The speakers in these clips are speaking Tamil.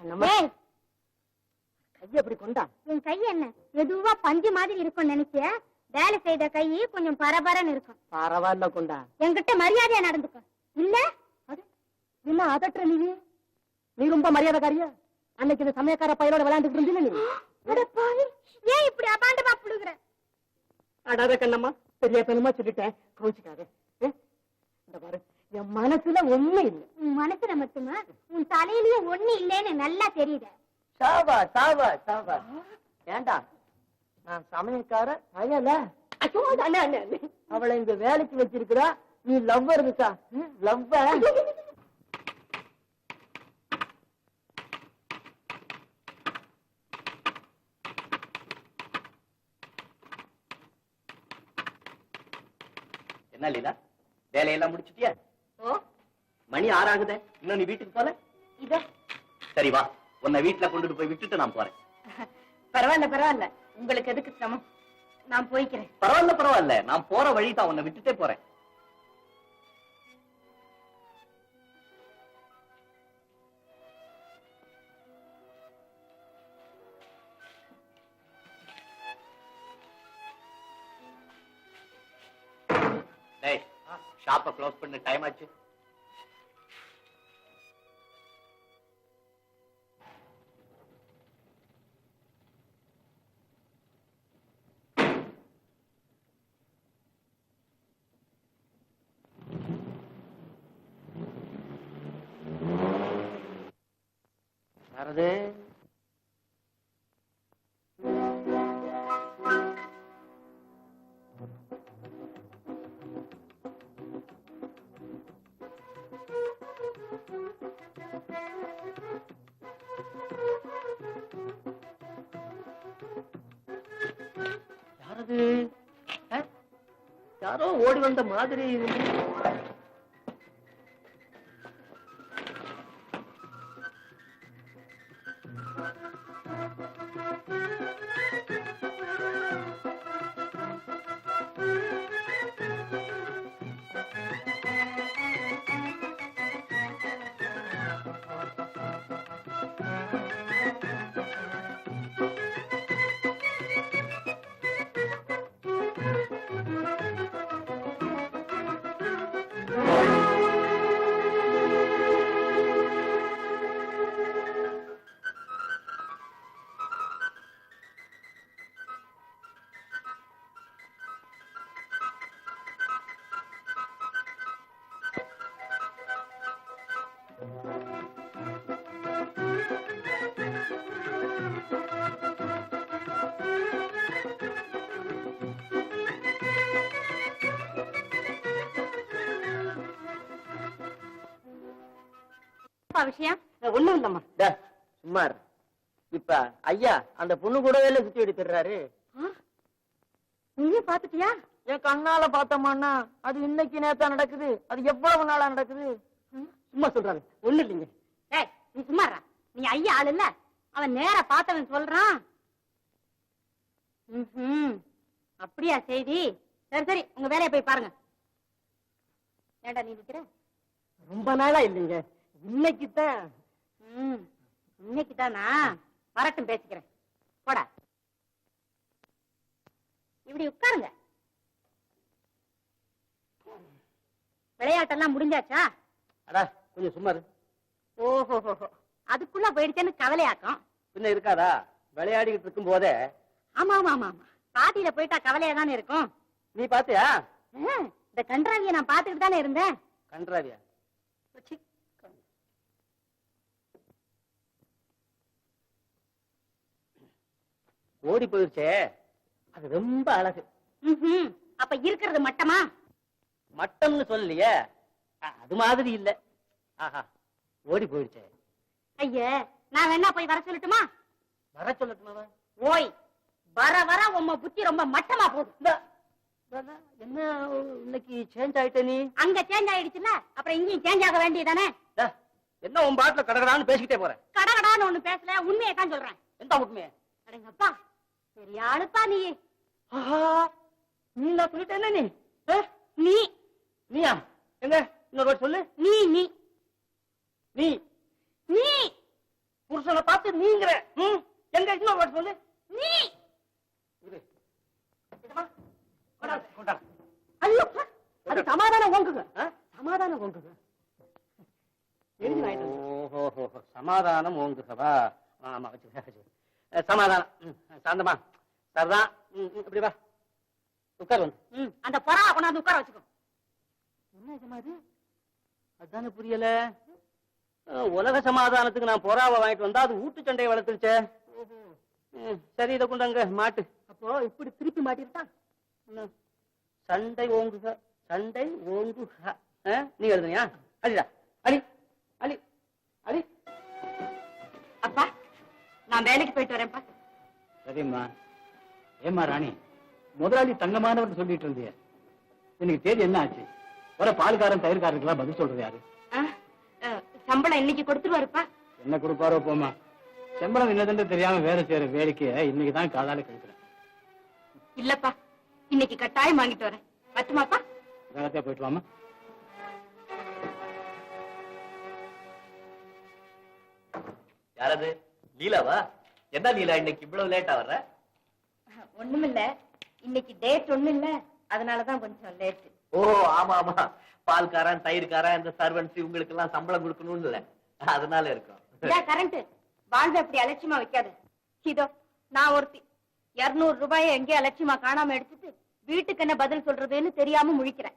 கையை அப்படி கொண்டா? என் கை என்ன? எதுவா பஞ்சு மாதிரி இருக்கும்னு நினைச்சிய? வேலை செய்த கை கொஞ்சம் பரபரன்னு இருக்கும். பரவாயில்ல கொண்டா. என்கிட்ட மரியாதையா நடந்துக்கோ. இல்ல? என்ன அதட்டுற நீ? நீ ரொம்ப மரியாதைக்காரியா? அன்னைக்கு இந்த சமயக்கார பையலோட விளையாண்டுட்டு இருந்தீங்க நீ? ஏன் இப்படி அபாண்டமா புடுங்குற அடாத கண்ணம்மா. பெரிய பெருமா சொல்லிட்டேன். கோச்சுக்காத? இந்த பாரு. என் மனசுல ஒண்ணு இல்ல. உன் மனசுல மட்டுமா? உன் தலையிலயே ஒண்ணு இல்லைன்னு நல்லா தெரியுது. சாவா சாவா சாவா ஏண்டா? நான் சமயக்கார அண்ணே. அவளை இங்க வேலைக்கு வச்சிருக்கிறா. நீ லவ்வர் இருக்கா லவ்வ என்ன லீலா? வேலையெல்லாம் முடிச்சிட்டியா? மணி ஆறாகுதே. இன்னும் நீ வீட்டுக்கு போல? இத. சரி வா. உன்னை வீட்டுல கொண்டுட்டு போய் விட்டுட்டு நான் போறேன். பரவாயில்ல பரவாயில்ல. உங்களுக்கு எதுக்கு சிரமம்? நான் போய்க்கிறேன். பரவாயில்ல பரவாயில்ல. நான் போற வழி தான் உன்னை விட்டுட்டே போறேன். டேய் ஷாப்பை க்ளோஸ் பண்ணு. டைம் ஆச்சு. யாரது? யாரது? யாரோ ஓடி வந்த மாதிரி விஷயம் ஒண்ணும் இல்லம்மா. சும்மா இரு. இப்ப ஐயா அந்த பொண்ணு கூடவே இல்ல சுத்தி எடுத்துடுறாரு நீயும் பாத்துட்டியா என் கண்ணால பார்த்தோம்னா அது இன்னைக்கு நேத்தா நடக்குது. அது எவ்வளவு நாளா நடக்குது? சும்மா சொல்றாங்க ஒண்ணு இல்லைங்க. நீ சும்மா இருடா. நீ ஐயா ஆள் இல்ல. அவன் நேரா பார்த்தவன் சொல்றான். அப்படியா செய்தி? சரி சரி உங்க வேலையை போய் பாருங்க. ஏண்டா நீ நிக்கிற? ரொம்ப நாளா இல்லைங்க. இன்னைக்கு தான். ம் இன்னைக்கு தானா? வரட்டும் பேசிக்கிறேன். போடா. இப்படி உட்காருங்க. விளையாட்டெல்லாம் முடிஞ்சாச்சா? அடா கொஞ்சம் சும்மா. ஓஹோ அதுக்குள்ள போயிடுச்சேன்னு கவலையாக்கும். பின்ன இருக்காதா? விளையாடிக்கிட்டு இருக்கும் போதே ஆமா ஆமா ஆமா பாட்டியில போயிட்டா கவலையா தானே இருக்கும்? நீ பாத்தியா? இந்த கன்றாவிய நான் பாத்துக்கிட்டு தானே இருந்தேன். கன்றாவியா. ஓடி போயிருச்சே. அது ரொம்ப அழகு. அப்ப இருக்கிறது மட்டமா? மட்டம்னு சொல்லலையே. அது மாதிரி இல்ல. ஆஹா ஓடி போயிருச்சே. ஐய நான் வேணா போய் வர சொல்லட்டுமா? வர சொல்லட்டுமா ஓய் வர வர உம்ம புத்தி ரொம்ப மட்டமா போகுது. என்ன இன்னைக்கு சேஞ்ச் ஆயிட்ட நீ? அங்க சேஞ்ச் ஆயிடுச்சுல அப்புறம் இங்கேயும் சேஞ்ச் ஆக வேண்டியதானே என்ன உன் பாட்டுல கடகடான்னு பேசிக்கிட்டே போறேன் கடகடான்னு ஒண்ணு பேசல உண்மையை தான் சொல்றேன். எந்த உண்மையை? அடங்கப்பா பெரிய ஆளுப்பா நீ. நீ நான் சொல்லிட்டேன் நீ? நீ. நீயா? எங்க? இன்னொரு சொல்லு. நீ நீ. நீ. நீ. புருஷன் நீங்கிற. ம், எங்க இன்னொரு சொல்லு. நீ. ஐயோ அது சமாதானம் ஓங்குங்க? சமாதானம் ஓங்குங்க சமாதானம் ஓங்குகவா? ஆமா சமாதானம். சாந்தமா. சரிதான் இப்படி வா. உட்கார் வந்து. அந்த பொறா கொண்டாந்து உட்கார வச்சுக்கோ. என்ன இதுமா இது? அதானே புரியல. உலக சமாதானத்துக்கு நான் பொறாவை வாங்கிட்டு வந்தா அது ஊட்டு சண்டையை வளர்த்துருச்சே. சரி இதை கொண்டாங்க மாட்டு. அப்போ இப்படி திருப்பி மாட்டிருக்கா ம். சண்டை ஓங்குக சண்டை ஓங்குக. நீ எழுதுனியா? அடிடா அடி அடி அடி. அப்பா நான் வேலைக்கு போயிட்டு வரேன்ப்பா. சரிம்மா ஏம்மா ராணி முதலாளி தங்கமானவர் சொல்லிட்டு இருந்திய. இன்னைக்கு தேதி என்ன ஆச்சு? வர பால்காரன் தயிர்காரருக்கெல்லாம் பதில் சொல்றது யாரு? சம்பளம் இன்னைக்கு கொடுத்துருவாருப்பா. என்ன கொடுப்பாரோ போமா சம்பளம் என்னதுன்னு தெரியாம வேலை செய்யற வேலைக்கு இன்னைக்கு தான் காதால கழிக்கிறேன். இல்லப்பா இன்னைக்கு கட்டாயம் வாங்கிட்டு வரேன். பத்துமாப்பா வேலைக்கே போயிட்டு வாமா யாரது? லீலாவா? என்ன லீலா இன்னைக்கு இவ்வளவு லேட்டா வர்ற? ஒண்ணுமில்ல. இன்னைக்கு டேட் ஒண்ணு இல்ல அதனாலதான் கொஞ்சம் லேட்டு ஓ ஆமா ஆமா. பால்காரன் தயிர்காரன் இந்த சர்வன்ஸ் இவங்களுக்கு எல்லாம் சம்பளம் கொடுக்கணும்னு இல்ல. அதனால இருக்கும். கரண்ட் வாழ்வை அப்படி அலட்சியமா வைக்காது. இதோ நான் ஒருத்தி. இருநூறு ரூபாயை எங்கேயோ அலட்சியமா காணாம எடுத்துட்டு வீட்டுக்கு என்ன பதில் சொல்றதுன்னு தெரியாம முழிக்கிறேன்.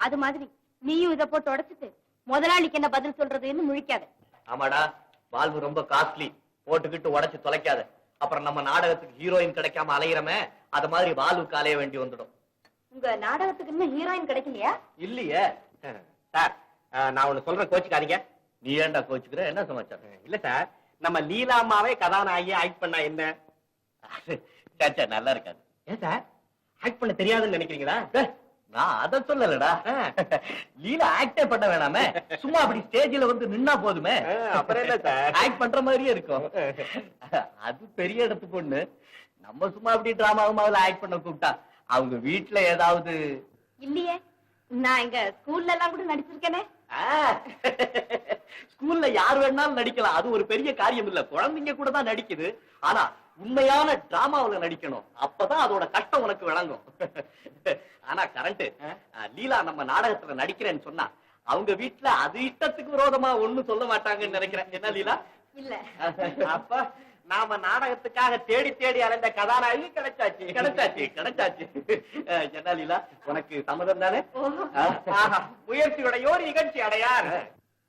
அது மாதிரி நீயும் இதை போட்டு உடைச்சிட்டு முதலாளிக்கு என்ன பதில் சொல்றதுன்னு முழிக்காத. ஆமாடா வாழ்வு ரொம்ப காஸ்ட்லி போட்டுக்கிட்டு உடைச்சு தொலைக்காத. அப்புறம் நம்ம நாடகத்துக்கு ஹீரோயின் கிடைக்காம அலையிறமே அது மாதிரி வாழ்வுக்கு அலைய வேண்டி வந்துடும். உங்க நாடகத்துக்கு இன்னும் ஹீரோயின் கிடைக்கலையா? இல்லையே. சார் நான் ஒண்ணு சொல்றேன் கோச்சுக்காதீங்க. நீ ஏன்டா கோச்சுக்கிற? என்ன சமாச்சாரம்? இல்ல சார் நம்ம லீலா அம்மாவே கதாநாயகி ஆக்ட் பண்ணா என்ன? சே, சே, நல்லா இருக்காது. ஏன் சார் ஆக்ட் பண்ண தெரியாதுன்னு நினைக்கிறீங்களா? நான் அத சொல்லலடா. லீலா ஆக்டே பண்ண வேணாமே. சும்மா அப்படி ஸ்டேஜ்ல வந்து நின்னா போதுமே. அப்புறம் என்ன சார்? ஆக்ட் பண்ற மாதிரியே இருக்கும். அது பெரிய இடத்து பொண்ணு. நம்ம சும்மா அப்படி டிராமா ஆக்ட் பண்ண கூப்பிட்டா அவங்க வீட்டுல ஏதாவது இல்லையே நான் எங்க ஸ்கூல்ல எல்லாம் கூட நடிச்சிருக்கேனே. ஸ்கூல்ல யார் வேணாலும் நடிக்கலாம். அது ஒரு பெரிய காரியம் இல்ல. குழந்தைங்க கூட தான் நடிக்குது. ஆனா உண்மையான டிராமாவுல நடிக்கணும். அப்பதான் அதோட கஷ்டம் உனக்கு விளங்கும். ஆனா கரண்ட் லீலா நம்ம நாடகத்துல நடிக்கிறேன்னு சொன்னா அவங்க வீட்டுல அது இஷ்டத்துக்கு விரோதமா ஒண்ணும் சொல்ல மாட்டாங்கன்னு நினைக்கிறேன். என்ன லீலா? இல்ல. அப்ப நாம நாடகத்துக்காக தேடி தேடி அலைந்த கதாநாயகி கிடைச்சாச்சு. கிடைச்சாச்சு கிடைச்சாச்சு. என்ன லீலா? உனக்கு சம்மதம் தானே? ஆஹா, முயற்சியுடையோர் இகழ்ச்சி அடையார்.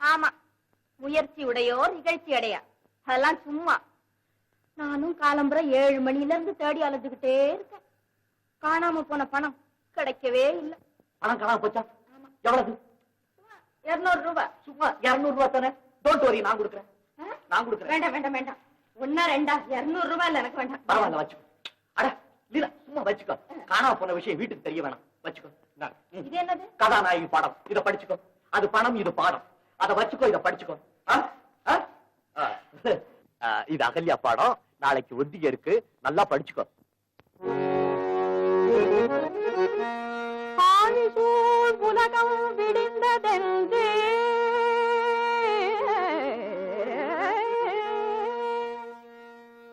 ஆமா முயற்சி உடையோர் நிகழ்ச்சி அடையா அதெல்லாம் சும்மா. நானும் காலம்புற ஏழு மணில இருந்து தேடி அலைஞ்சுகிட்டே இருக்கேன். காணாம போன பணம் கிடைக்கவே இல்ல. பணம் காணாம போச்சா? எவ்வளவு? இருநூறு ரூபாய் சும்மா இருநூறு ரூபாய் தானே? டோன்ட் வரி நான் கொடுக்குறேன்? நான் கொடுக்குறேன். வேண்டாம் வேண்டாம் வேண்டாம். ஒன்னா ரெண்டா? இருநூறு ரூபாய் இல்ல எனக்கு வேண்டாம். பரவாயில்ல வச்சுக்கோ. அட லீலா சும்மா வச்சுக்கோ. காணாம போன விஷயம் வீட்டுக்கு தெரிய வேணாம். வச்சுக்கோ. இது என்னது? கதாநாயகி பாடம். இத படிச்சுக்கோ. அது பணம் இது பாடம். அத வச்சுக்கோ இத படிச்சுக்கோ. இது அகல்யா பாடம். நாளைக்கு ஒத்திகை இருக்கு. நல்லா படிச்சுக்கோ. ஆழிசூழ் உலகம் விடிந்ததென்றே.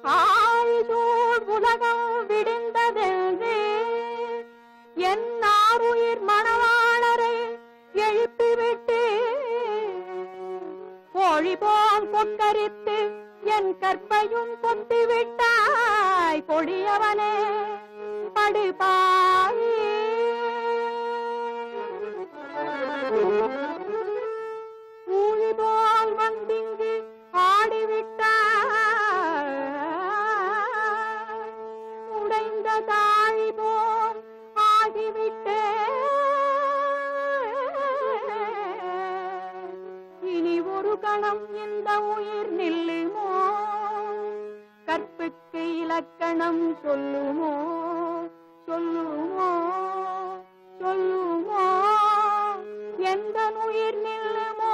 ஆழிசூழ் உலகம் விடிந்ததென்றே. என் ஆறுயிர் மணவாளரை எழுப்பிவிட்டு கோழி கொக்கரித்து என் கற்பையும் கொத்தி விட்டாய் கொடியவனே படுபாயே. இலக்கணம் சொல்லுமோ? சொல்லுமோ? சொல்லுமோ? எந்த உயிர் நில்லுமோ?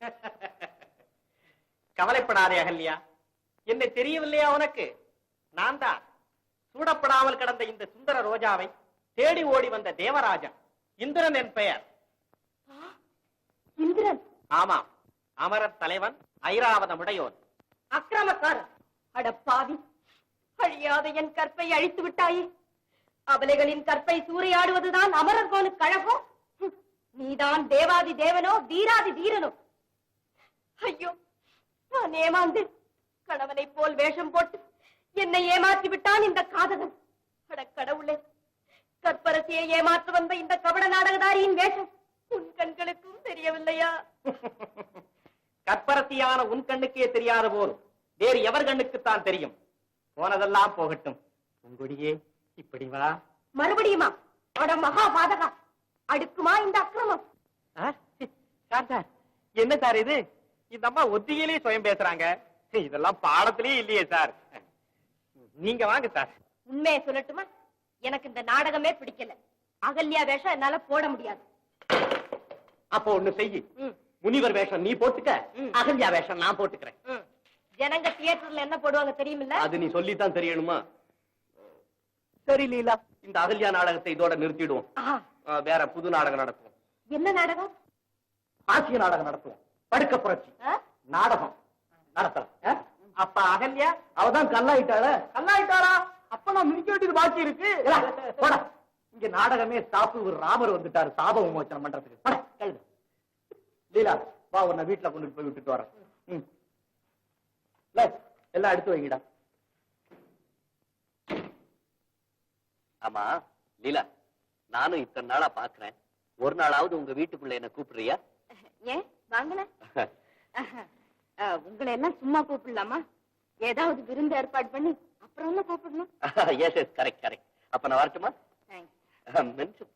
கவலைப்படாதே அகல்யா. என்னை தெரியவில்லையா உனக்கு? நான் தான். சூடப்படாமல் கிடந்த இந்த சுந்தர ரோஜாவை தேடி ஓடி வந்த தேவராஜன். இந்திரன் என் பெயர். இந்திரன்? ஆமாம். அமரர் தலைவன் ஐராவதம் உடையோன் அக்கிரமக்காரன். அட அழியாத என் கற்பை அழித்து விட்டாயே. அபலைகளின் கற்பை சூறையாடுவதுதான் அமரர் கோனுக்கு கழகம். ஹம், நீதான் தேவாதி தேவனோ தீராதி தீரனோ ஐயோ நான் ஏமாந்து கணவனை போல் வேஷம் போட்டு என்னை ஏமாற்றி விட்டான் இந்த காதகன் அட கடவுளே கற்பரசியை ஏமாற்ற வந்த இந்த கபட நாடகதாரியின் வேஷம் உன் கண்களுக்கும் தெரியவில்லையா? கற்பரத்தியான உன் கண்ணுக்கே தெரியாத போதும். வேறு எவர் கண்ணுக்குத்தான் தெரியும்? போனதெல்லாம் போகட்டும். உங்குடியே இப்படி வா. மறுபடியுமா? அட மகா பாதகா அடுக்குமா இந்த அக்கிரமம்? சார் என்ன சார் இது? இந்த அம்மா ஒத்தியிலே சுயம் பேசுறாங்க. இதெல்லாம் பாடத்திலேயே இல்லையே சார். நீங்க வாங்க சார். உண்மையை சொல்லட்டுமா? எனக்கு இந்த நாடகமே பிடிக்கல. அகல்யா வேஷம் என்னால போட முடியாது. அப்போ ஒண்ணு செய்யு. முனிவர் வேஷம் நீ போட்டுக்க. அகல்யா வேஷம் நான் போட்டுக்கிறேன். ஜனங்க தியேட்டர்ல என்ன போடுவாங்க தெரியுமில்ல? அது நீ சொல்லித்தான் தெரியணுமா? சரி லீலா. இந்த அகல்யா நாடகத்தை இதோட நிறுத்திடுவோம். வேற புது நாடகம் நடத்துவோம் என்ன நாடகம்? ஆசிய நாடகம் நடத்துவோம். படுக்க புரட்சி? நாடகம். நடத்தலாம்? அப்ப அகல்யா அவதான் கல்லாயிட்டாள. கல்லாயிட்டாளா? அப்ப நான் மிதிக்க வேண்டியது பாக்கி இருக்கு. இங்க நாடகமே ஸ்டாப் ஒரு ராமர் வந்துட்டாரு. சாப விமோச்சனம் பண்றதுக்கு. லீலா வா உன்னை வீட்டுல கொண்டு போய் விட்டுட்டு வரேன். எல்லாம் எடுத்து வைங்கடா. ஆமா லீலா நானும் இத்தனை நாளா பாக்குறேன் ஒரு நாளாவது உங்க வீட்டுக்குள்ள என்ன கூப்பிடுறியா? ஏன்? வாங்கின உங்களை எல்லாம் சும்மா கூப்பிடலாமா? ஏதாவது விருந்து ஏற்பாடு பண்ணி அப்புறம் என்ன கூப்பிடணும். எஸ் எஸ் கரெக்ட் கரெக்ட் அப்ப நான் வரட்டுமா? மென்ஷன்